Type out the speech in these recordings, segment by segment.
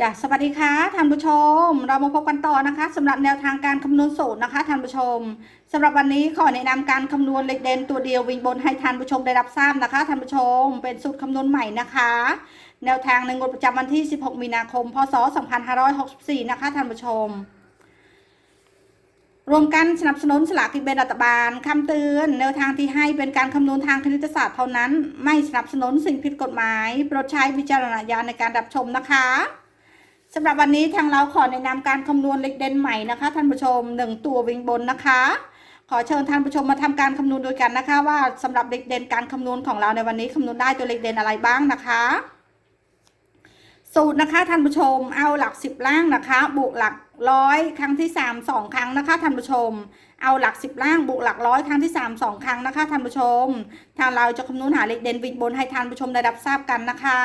จ้ะสวัสดีค่ะท่านผู้ชม เรามาพบกันต่อนะคะสำหรับแนวทางการคำนวณสูตรนะคะท่านผู้ชมสำหรับวันนี้ขอแนะนำการคำนวณเลขเด่นตัวเดียววิ่งบนให้ท่านผู้ชมได้รับทราบนะคะท่านผู้ชม เป็นสูตรคำนวณใหม่นะคะ แนวทางในงวดประจำวันที่ 16 มีนาคม พศ 2564 นะคะท่านผู้ชม รวมกันสนับสนุนสลากกินแบ่งรัฐบาลคำเตือนแนวทางที่ให้เป็นการคำนวณทางคณิตศาสตร์เท่านั้น ไม่สนับสนุนสิ่งผิดกฎหมาย โปรดใช้วิจารณญาณในการรับชมนะคะ สำหรับวันนี้ทางเราขอแนะนำการคำนวณเลขเด่นใหม่นะคะ ท่านผู้ชมหนึ่งตัววิ่งบนนะคะ ขอเชิญท่านผู้ชมมาทำการคำนวณด้วยกันนะคะ ว่าสำหรับเลขเด่นการคำนวณของเราในวันนี้คำนวณได้ตัวเลขเด่นอะไรบ้างนะคะ สูตรนะคะท่านผู้ชมเอาหลักสิบล่างนะคะบวกหลักร้อยครั้งที่สามสองครั้งนะคะท่านผู้ชม เอาหลักสิบล่างบวกหลักร้อยครั้งที่สามสองครั้งนะคะท่านผู้ชม ทางเราจะคำนวณหาเลขเด่นวิ่งบนให้ท่านผู้ชมได้รับทราบกันนะคะ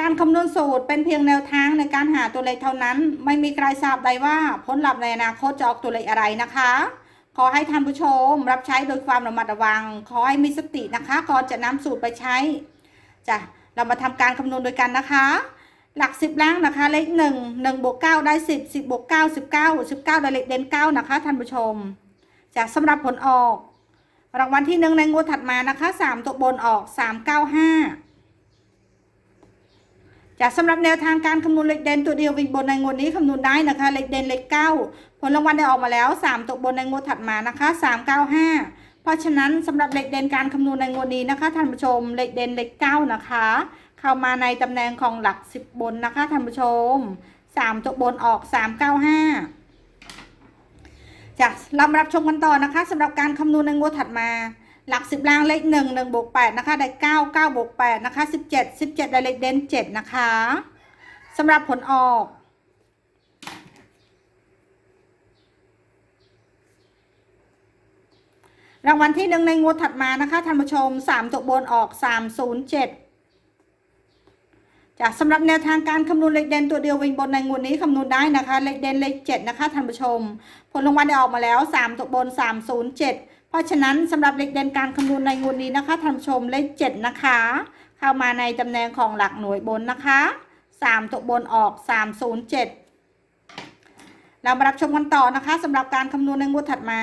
การคำนวณสูตรเป็นเพียงแนวทางในการหาตัวเลขเท่านั้น ไม่มีใครทราบได้ว่าผลลัพธ์ในอนาคตจะออกตัวเลขอะไรนะคะ ขอให้ท่านผู้ชมรับใช้โดยความระมัดระวัง ขอให้มีสตินะคะ ก่อนจะนำสูตรไปใช้จ้ะเรามาทำการคำนวณโดยกันนะคะ หลักสิบล่างนะคะ เลขหนึ่งหนึ่งบวกเก้าได้สิบสิบบวกเก้าสิบเก้าสิบเก้าได้เลขเด่นเก้านะคะท่านผู้ชมจากสำหรับผลออก รางวัลที่หนึ่งในงวดถัดมานะคะสามตัวบนออกสามเก้าห้า จากสำหรับแนวทางการคำนวณเลขเด่นตัวเดียววิ่งบนในงวดนี้คำนวณได้นะคะเลขเด่นเลขเก้าผลรางวัลได้ออกมาแล้วสามตัวบนในงวดถัดมานะคะสามเก้าห้าเพราะฉะนั้นสำหรับเลขเด่นการคำนวณในงวดนี้นะคะท่านผู้ชมเลขเด่นเลขเก้านะคะ เข้ามาในตำแหน่งของหลักสิบบนนะคะท่านผู้ชมสามตัวบนออกสามเก้าห้าจากเรามารับชมกันต่อนะคะสำหรับการคำนวณในงวดถัดมา หลักสิบล่างเลขหนึ่งหนึ่งบวกแปดนะคะ ได้เก้าเก้าบวกแปดนะคะสิบเจ็ดสิบเจ็ดได้เลขเด่นเจ็ดนะคะสำหรับผลออกรางวัลที่หนึ่งในงวดถัดมานะคะท่านผู้ชมสามตัวบนออกสามศูนย์เจ็ดจากสำหรับแนวทางการคำนวณเลขเด่นตัวเดียววิ่งบนในงวดนี้คำนวณได้นะคะเลขเด่นเลขเจ็ดนะคะท่านผู้ชม ผลรางวัลได้ออกมาแล้วสามตัวบนสามศูนย์เจ็ด เพราะฉะนั้นสำหรับเลขเด่นการคำนวณในงวดนี้นะคะท่านผู้ชมเลขเจ็ดนะคะ เข้ามาในตำแหน่งของหลักหน่วยบนนะคะสามตัวบนออกสามศูนย์เจ็ดเรามารับชมกันต่อนะคะสำหรับการคำนวณในงวดถัดมา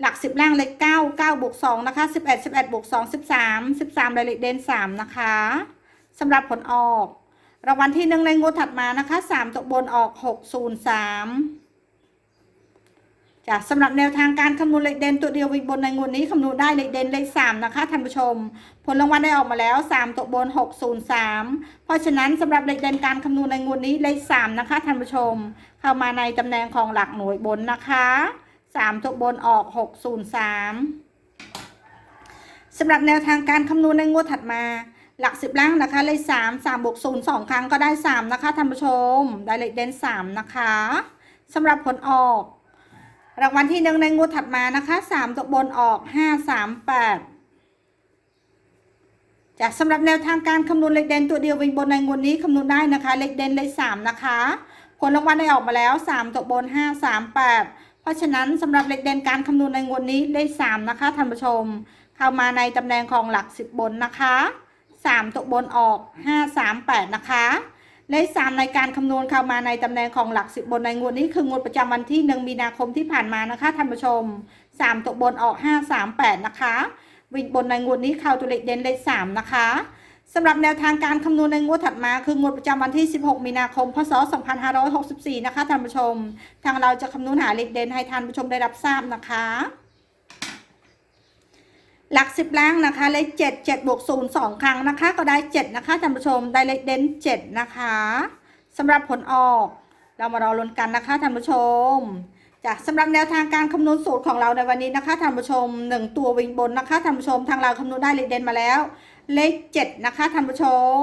หลักสิบล่างเลขเก้าเก้าบวกสองนะคะสิบเอ็ดสิบเอ็ดบวกสองสิบสามสิบสามเลขเด่นสามนะคะสำหรับผลออกรางวัลที่หนึ่งในงวดถัดมานะคะสามตัวบนออกหกศูนย์สาม จ้ะสำหรับแนวทางการคำนวณเลขเด่นตัวเดียววิบนในงวดนี้คำนวณได้เลขเด่นเลขสามนะคะท่านผู้ชม ผลรางวัลได้ออกมาแล้วสามตัวบนหกศูนย์สามเพราะฉะนั้นสำหรับเลขเด่นการคำนวณในงวดนี้เลขสามนะคะท่านผู้ชม เข้ามาในตำแหน่งของหลักหน่วยบนนะคะสามตัวบนออกหกศูนย์สามสำหรับแนวทางการคำนวณในงวดถัดมาหลักสิบล่างนะคะ เลขสามสามบวกศูนย์สองครั้งก็ได้สามนะคะท่านผู้ชม ได้เลขเด่นสามนะคะสำหรับผลออก รางวัลที่หนึ่งในงวดถัดมานะคะสามตัวบนออกห้าสามแปดจากสำหรับแนวทางการคำนวณเลขเด่นตัวเดียววิ่งบนในงวดนี้คำนวณได้นะคะ เลขเด่นเลขสามนะคะ ผลรางวัลได้ออกมาแล้วสามตัวบนห้าสามแปดเพราะฉะนั้นสำหรับเลขเด่นการคำนวณในงวดนี้เลขสามนะคะท่านผู้ชม เข้ามาในตำแหน่งของหลักสิบบนนะคะสามตัวบนออกห้าสามแปดนะคะ เลขสามในการคำนวณเข้ามาในตำแหน่งของหลักสิบบนในงวดนี้คืองวดประจำวันที่หนึ่งมีนาคมที่ผ่านมานะคะท่านผู้ชมสามตัวบนออกห้าสามแปดนะคะวิ่งบนในงวดนี้เข้าตัวเลขเด่นเลขสามนะคะสำหรับแนวทางการคำนวณในงวดถัดมา คืองวดประจำวันที่ 16 มีนาคม พศ 2564 นะคะท่านผู้ชม ทางเราจะคำนวณหาเลขเด่นให้ท่านผู้ชมได้รับทราบนะคะ หลักสิบล่างนะคะเลขเจ็ดเจ็ดบวกศูนย์สองครั้งนะคะ ก็ได้เจ็ดนะคะท่านผู้ชมได้เลขเด่นเจ็ดนะคะสำหรับผลออกเรามารอลุ้นกันนะคะท่านผู้ชมจากสำหรับแนวทางการคำนวณสูตรของเราในวันนี้นะคะท่านผู้ชมหนึ่งตัววิ่งบนนะคะท่านผู้ชมทางเราคำนวณได้เลขเด่นมาแล้ว เลขเจ็ดนะคะท่านผู้ชม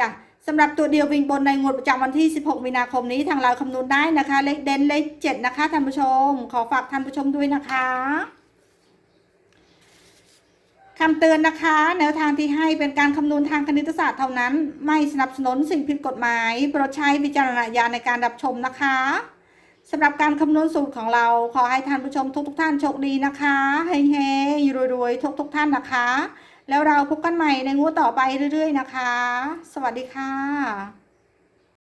จากสำหรับตัวเดียววิ่งบนในงวดประจำวันที่ 16 มีนาคมนี้ทางเราคำนวณได้นะคะ เลขเด่นเลขเจ็ดนะคะท่านผู้ชม ขอฝากท่านผู้ชมด้วยนะคะ คำเตือนนะคะ แนวทางที่ให้เป็นการคำนวณทางคณิตศาสตร์เท่านั้น ไม่สนับสนุนสิ่งผิดกฎหมายโปรดใช้วิจารณญาณในการรับชมนะคะสำหรับการคำนวณสูตรของเราขอให้ท่านผู้ชมทุกทุกท่านโชคดีนะคะเฮงๆรวยๆทุกทุกท่านนะคะ แล้วเราพบกันใหม่ในงวดต่อไปเรื่อย ๆ นะคะ สวัสดีค่ะ